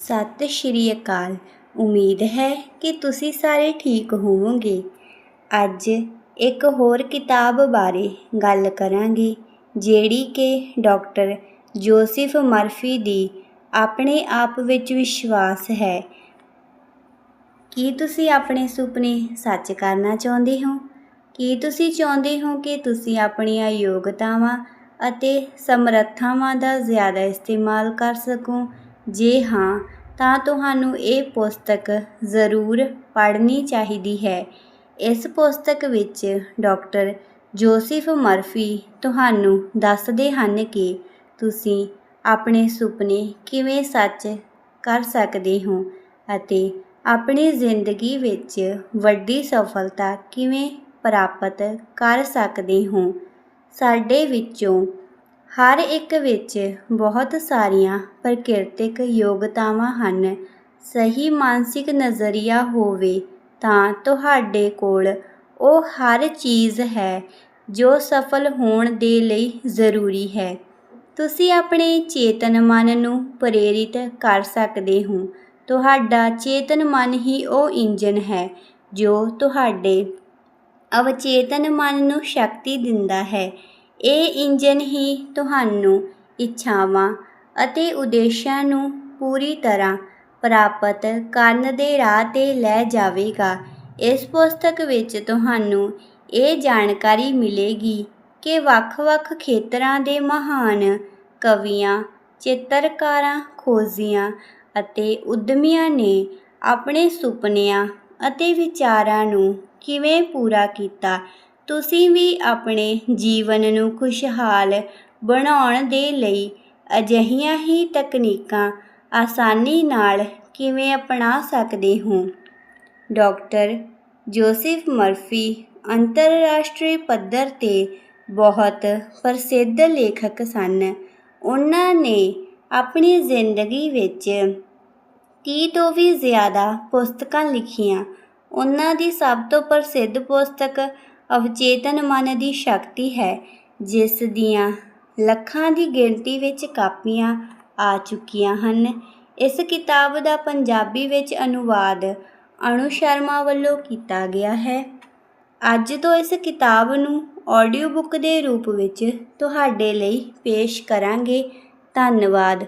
ਸਤਿ ਸ਼੍ਰੀ ਅਕਾਲ। ਉਮੀਦ ਹੈ ਕਿ ਤੁਸੀਂ ਸਾਰੇ ਠੀਕ ਹੋਵੋਗੇ। ਅੱਜ ਇੱਕ ਹੋਰ ਕਿਤਾਬ ਬਾਰੇ ਗੱਲ ਕਰਾਂਗੇ, ਜਿਹੜੀ ਕਿ ਡਾਕਟਰ ਜੋਸਿਫ ਮਰਫੀ ਦੀ ਆਪਣੇ ਆਪ ਵਿੱਚ ਵਿਸ਼ਵਾਸ ਹੈ। ਕੀ ਤੁਸੀਂ ਆਪਣੇ ਸੁਪਨੇ ਸੱਚ ਕਰਨਾ ਚਾਹੁੰਦੇ ਹੋ? ਕੀ ਤੁਸੀਂ ਚਾਹੁੰਦੇ ਹੋ ਕਿ ਤੁਸੀਂ ਆਪਣੀਆਂ ਯੋਗਤਾਵਾਂ ਅਤੇ ਸਮਰੱਥਾਵਾਂ ਦਾ ਜ਼ਿਆਦਾ ਇਸਤੇਮਾਲ ਕਰ ਸਕੋ? ਜੇ ਹਾਂ, ਤਾਂ ਤੁਹਾਨੂੰ ਇਹ ਪੁਸਤਕ ਜ਼ਰੂਰ ਪੜ੍ਹਨੀ ਚਾਹੀਦੀ ਹੈ। ਇਸ ਪੁਸਤਕ ਵਿੱਚ ਡਾਕਟਰ ਜੋਸਿਫ ਮਰਫੀ ਤੁਹਾਨੂੰ ਦੱਸਦੇ ਹਨ ਕਿ ਤੁਸੀਂ ਆਪਣੇ ਸੁਪਨੇ ਕਿਵੇਂ ਸੱਚ ਕਰ ਸਕਦੇ ਹੋ ਅਤੇ ਆਪਣੀ ਜ਼ਿੰਦਗੀ ਵਿੱਚ ਵੱਡੀ ਸਫਲਤਾ ਕਿਵੇਂ ਪ੍ਰਾਪਤ ਕਰ ਸਕਦੇ ਹੋ। ਸਾਡੇ ਵਿੱਚੋਂ ਹਰ ਇੱਕ ਵਿੱਚ ਬਹੁਤ ਸਾਰੀਆਂ ਪ੍ਰਕਿਰਤਿਕ ਯੋਗਤਾਵਾਂ ਹਨ। ਸਹੀ ਮਾਨਸਿਕ ਨਜ਼ਰੀਆ ਹੋਵੇ ਤਾਂ ਤੁਹਾਡੇ ਕੋਲ ਉਹ ਹਰ ਚੀਜ਼ ਹੈ ਜੋ ਸਫਲ ਹੋਣ ਦੇ ਲਈ ਜ਼ਰੂਰੀ ਹੈ। ਤੁਸੀਂ ਆਪਣੇ ਚੇਤਨ ਮਨ ਨੂੰ ਪ੍ਰੇਰਿਤ ਕਰ ਸਕਦੇ ਹੋ। ਤੁਹਾਡਾ ਚੇਤਨ ਮਨ ਹੀ ਉਹ ਇੰਜਨ ਹੈ ਜੋ ਤੁਹਾਡੇ ਅਵਚੇਤਨ ਮਨ ਨੂੰ ਸ਼ਕਤੀ ਦਿੰਦਾ ਹੈ। ਇਹ ਇੰਜਨ ਹੀ ਤੁਹਾਨੂੰ ਇੱਛਾਵਾਂ ਅਤੇ ਉਦੇਸ਼ਾਂ ਨੂੰ ਪੂਰੀ ਤਰ੍ਹਾਂ ਪ੍ਰਾਪਤ ਕਰਨ ਦੇ ਰਾਹ 'ਤੇ ਲੈ ਜਾਵੇਗਾ। ਇਸ ਪੁਸਤਕ ਵਿੱਚ ਤੁਹਾਨੂੰ ਇਹ ਜਾਣਕਾਰੀ ਮਿਲੇਗੀ ਕਿ ਵੱਖ-ਵੱਖ ਖੇਤਰਾਂ ਦੇ ਮਹਾਨ ਕਵੀਆਂ, ਚਿੱਤਰਕਾਰਾਂ, ਖੋਜੀਆਂ ਅਤੇ ਉਦਮੀਆਂ ਨੇ ਆਪਣੇ ਸੁਪਨਿਆਂ ਅਤੇ ਵਿਚਾਰਾਂ ਨੂੰ ਕਿਵੇਂ ਪੂਰਾ ਕੀਤਾ ਤੁਸੀਂ ਵੀ ਆਪਣੇ ਜੀਵਨ ਨੂੰ ਖੁਸ਼ਹਾਲ ਬਣਾਉਣ ਦੇ ਲਈ ਅਜਿਹੀਆਂ ਹੀ ਤਕਨੀਕਾਂ ਆਸਾਨੀ ਨਾਲ ਕਿਵੇਂ ਅਪਣਾ ਸਕਦੇ ਹੋ? ਡਾਕਟਰ ਜੋਸਿਫ ਮਰਫੀ, ਅੰਤਰਰਾਸ਼ਟਰੀ ਪੱਧਰ 'ਤੇ ਬਹੁਤ ਪ੍ਰਸਿੱਧ ਲੇਖਕ ਸਨ। ਉਹਨਾਂ ਨੇ ਆਪਣੀ ਜ਼ਿੰਦਗੀ ਵਿੱਚ ਤੀਹ ਤੋਂ ਵੀ ਜ਼ਿਆਦਾ ਪੁਸਤਕਾਂ ਲਿਖੀਆਂ। ਉਹਨਾਂ ਦੀ ਸਭ ਤੋਂ ਪ੍ਰਸਿੱਧ ਪੁਸਤਕ ਅਵਚੇਤਨ ਮਨ ਦੀ ਸ਼ਕਤੀ ਹੈ, ਜਿਸ ਦੀਆਂ ਲੱਖਾਂ ਦੀ ਗਿਣਤੀ ਵਿੱਚ ਕਾਪੀਆਂ ਆ ਚੁੱਕੀਆਂ ਹਨ। ਇਸ ਕਿਤਾਬ ਦਾ ਪੰਜਾਬੀ ਵਿੱਚ ਅਨੁਵਾਦ ਅਨੂ ਸ਼ਰਮਾ ਵੱਲੋਂ ਕੀਤਾ ਗਿਆ ਹੈ। ਅੱਜ ਤੋਂ ਇਸ ਕਿਤਾਬ ਨੂੰ ਆਡੀਓ ਬੁੱਕ ਦੇ ਰੂਪ ਵਿੱਚ ਤੁਹਾਡੇ ਲਈ ਪੇਸ਼ ਕਰਾਂਗੇ। ਧੰਨਵਾਦ।